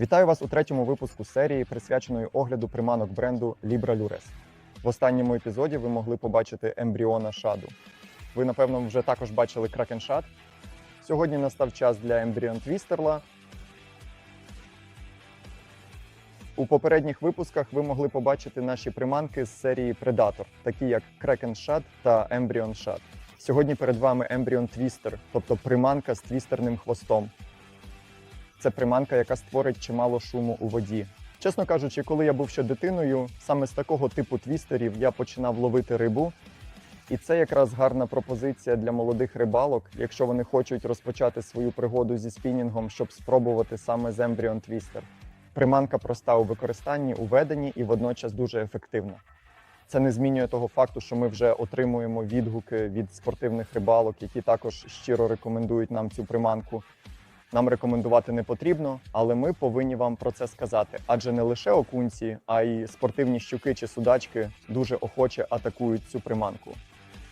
Вітаю вас у третьому випуску серії, присвяченої огляду приманок бренду Libra Lures. В останньому епізоді ви могли побачити ембріона шаду. Ви, напевно, вже також бачили Shad. Сьогодні настав час для ембріон Твістерла. У попередніх випусках ви могли побачити наші приманки з серії Predator, такі як Shad та Embryon Shad. Сьогодні перед вами Embryon Twister, тобто приманка з твістерним хвостом. Це приманка, яка створить чимало шуму у воді. Чесно кажучи, коли я був ще дитиною, саме з такого типу твістерів я починав ловити рибу. І це якраз гарна пропозиція для молодих рибалок, якщо вони хочуть розпочати свою пригоду зі спінінгом, щоб спробувати саме з Embryon Twister. Приманка проста у використанні, у веденні і водночас дуже ефективна. Це не змінює того факту, що ми вже отримуємо відгуки від спортивних рибалок, які також щиро рекомендують нам цю приманку. Нам рекомендувати не потрібно, але ми повинні вам про це сказати. Адже не лише окунці, а й спортивні щуки чи судачки дуже охоче атакують цю приманку.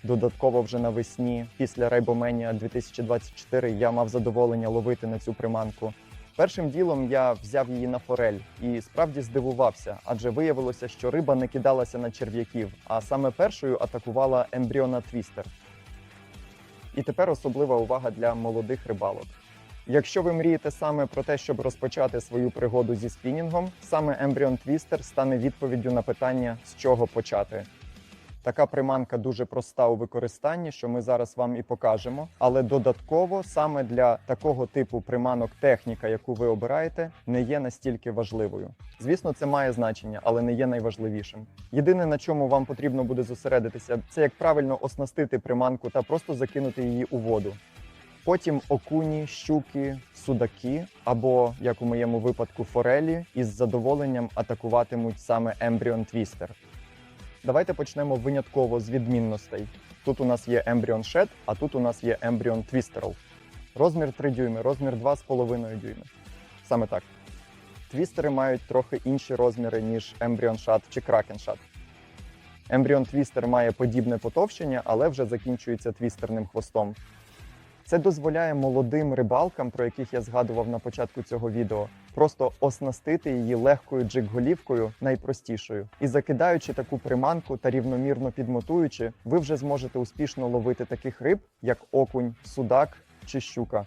Додатково вже навесні, після Рейбоменія 2024, я мав задоволення ловити на цю приманку. Першим ділом я взяв її на форель і справді здивувався, адже виявилося, що риба не кидалася на черв'яків, а саме першою атакувала ембріона твістер. І тепер особлива увага для молодих рибалок. Якщо ви мрієте саме про те, щоб розпочати свою пригоду зі спінінгом, саме Embryon Twister стане відповіддю на питання, з чого почати. Така приманка дуже проста у використанні, що ми зараз вам і покажемо. Але додатково саме для такого типу приманок техніка, яку ви обираєте, не є настільки важливою. Звісно, це має значення, але не є найважливішим. Єдине, на чому вам потрібно буде зосередитися, це як правильно оснастити приманку та просто закинути її у воду. Потім окуні, щуки, судаки або, як у моєму випадку, форелі із задоволенням атакуватимуть саме Embryon Twister. Давайте почнемо винятково з відмінностей. Тут у нас є Embryon Shed, а тут у нас є Embryon Twisterl. Розмір 3 дюйми, розмір 2,5 дюйми. Саме так. Твістери мають трохи інші розміри, ніж Embryon Shad чи Shad. Embryon Twister має подібне потовщення, але вже закінчується твістерним хвостом. Це дозволяє молодим рибалкам, про яких я згадував на початку цього відео, просто оснастити її легкою джиг-голівкою найпростішою. І закидаючи таку приманку та рівномірно підмотуючи, ви вже зможете успішно ловити таких риб, як окунь, судак чи щука.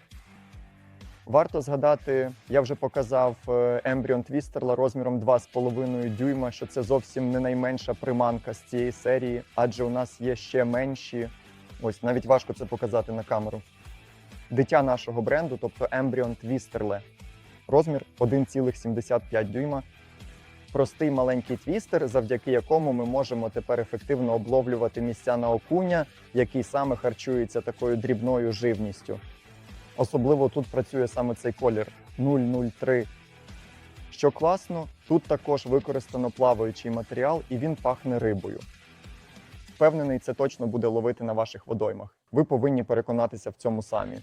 Варто згадати, я вже показав ембріон твістерла розміром 2,5 дюйма, що це зовсім не найменша приманка з цієї серії, адже у нас є ще менші. Ось навіть важко це показати на камеру дитя нашого бренду, тобто Embryon Twisterle. Розмір 1,75 дюйма. Простий маленький твістер, завдяки якому ми можемо тепер ефективно обловлювати місця на окуня, який саме харчується такою дрібною живністю. Особливо тут працює саме цей колір 003. Що класно, тут також використано плаваючий матеріал і він пахне рибою. Впевнений, це точно буде ловити на ваших водоймах. Ви повинні переконатися в цьому самі.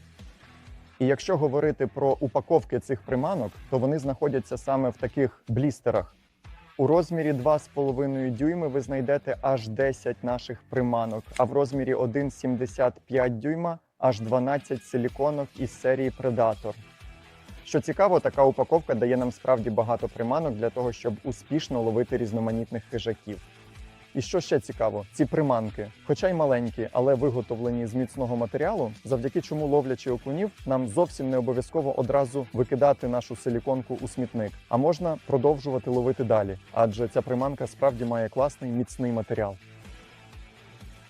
І якщо говорити про упаковки цих приманок, то вони знаходяться саме в таких блістерах. У розмірі 2,5 дюйми ви знайдете аж 10 наших приманок, а в розмірі 1,75 дюйма аж 12 силіконок із серії Predator. Що цікаво, така упаковка дає нам справді багато приманок для того, щоб успішно ловити різноманітних хижаків. І що ще цікаво, ці приманки, хоча й маленькі, але виготовлені з міцного матеріалу, завдяки чому ловлячи окунів, нам зовсім не обов'язково одразу викидати нашу силіконку у смітник, а можна продовжувати ловити далі, адже ця приманка справді має класний міцний матеріал.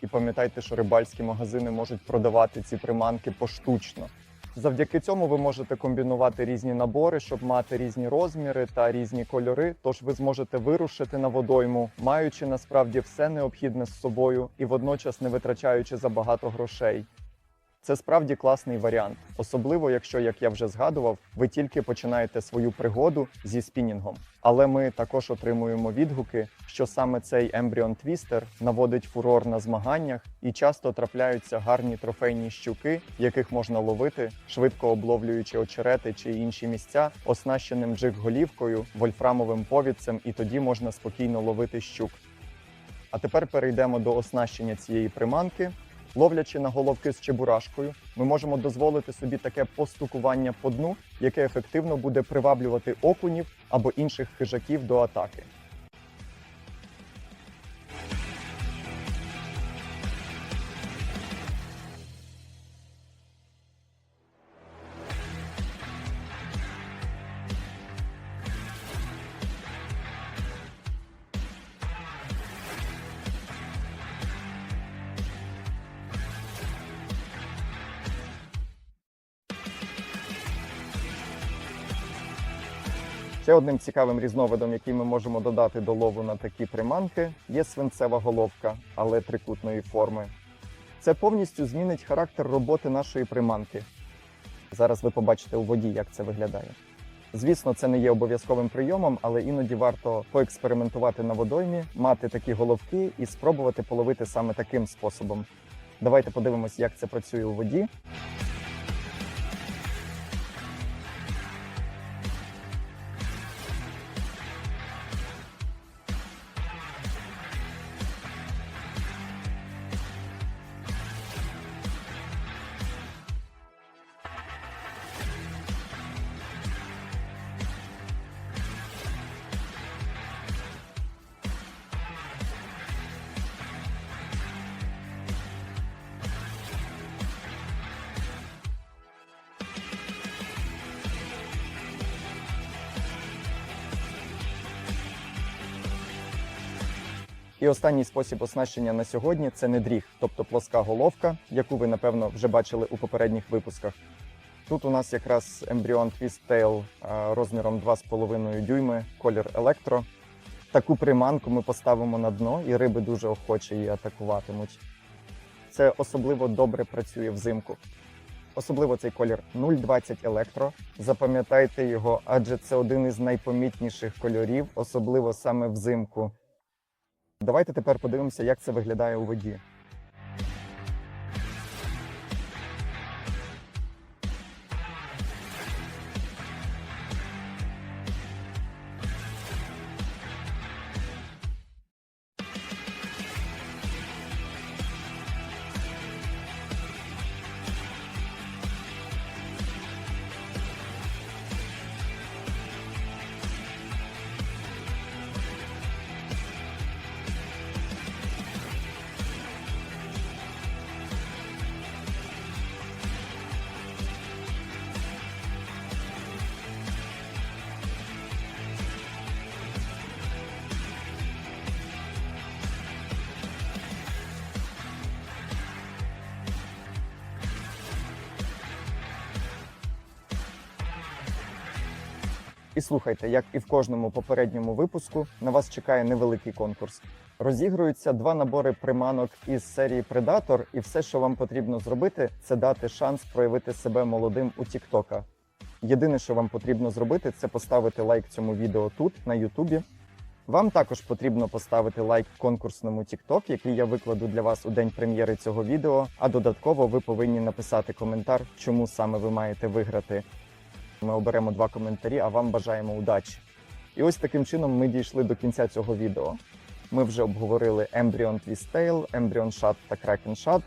І пам'ятайте, що рибальські магазини можуть продавати ці приманки поштучно. Завдяки цьому ви можете комбінувати різні набори, щоб мати різні розміри та різні кольори. Тож ви зможете вирушити на водойму, маючи насправді все необхідне з собою і водночас не витрачаючи забагато грошей. Це справді класний варіант, особливо якщо, як я вже згадував, ви тільки починаєте свою пригоду зі спінінгом. Але ми також отримуємо відгуки, що саме цей Embryon Twister наводить фурор на змаганнях і часто трапляються гарні трофейні щуки, яких можна ловити, швидко обловлюючи очерети чи інші місця, оснащеним джиг-голівкою, вольфрамовим повідцем, і тоді можна спокійно ловити щук. А тепер перейдемо до оснащення цієї приманки. Ловлячи на головки з чебурашкою, ми можемо дозволити собі таке постукування по дну, яке ефективно буде приваблювати окунів або інших хижаків до атаки. Ще одним цікавим різновидом, який ми можемо додати до лову на такі приманки, є свинцева головка, але трикутної форми. Це повністю змінить характер роботи нашої приманки. Зараз ви побачите у воді, як це виглядає. Звісно, це не є обов'язковим прийомом, але іноді варто поекспериментувати на водоймі, мати такі головки і спробувати половити саме таким способом. Давайте подивимось, як це працює у воді. І останній спосіб оснащення на сьогодні це не дріг, тобто плоска головка, яку ви напевно вже бачили у попередніх випусках. Тут у нас якраз Embryon Twist Tail розміром 2,5 дюйми, колір електро. Таку приманку ми поставимо на дно, і риби дуже охоче її атакуватимуть. Це особливо добре працює взимку. Особливо цей колір 0,20 електро. Запам'ятайте його, адже це один із найпомітніших кольорів, особливо саме взимку. Давайте тепер подивимося, як це виглядає у воді. І слухайте, як і в кожному попередньому випуску, на вас чекає невеликий конкурс. Розігруються два набори приманок із серії Predator, і все, що вам потрібно зробити, це дати шанс проявити себе молодим у Тіктока. Єдине, що вам потрібно зробити, це поставити лайк цьому відео тут, на Ютубі. Вам також потрібно поставити лайк конкурсному TikTok, який я викладу для вас у день прем'єри цього відео. А додатково ви повинні написати коментар, чому саме ви маєте виграти. Ми оберемо два коментарі, а вам бажаємо удачі. І ось таким чином ми дійшли до кінця цього відео. Ми вже обговорили Embryon Twist Tail, Embryon Shad та Kraken Shad.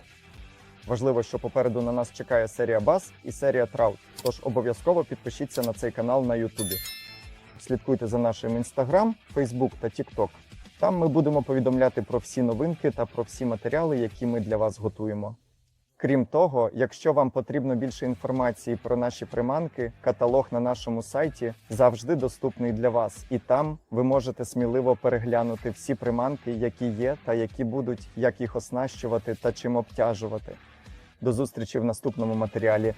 Важливо, що попереду на нас чекає серія Bass і серія Trout. Тож обов'язково підпишіться на цей канал на Ютубі. Слідкуйте за нашим Instagram, Facebook та TikTok. Там ми будемо повідомляти про всі новинки та про всі матеріали, які ми для вас готуємо. Крім того, якщо вам потрібно більше інформації про наші приманки, каталог на нашому сайті завжди доступний для вас, і там ви можете сміливо переглянути всі приманки, які є, та які будуть, як їх оснащувати та чим обтяжувати. До зустрічі в наступному матеріалі.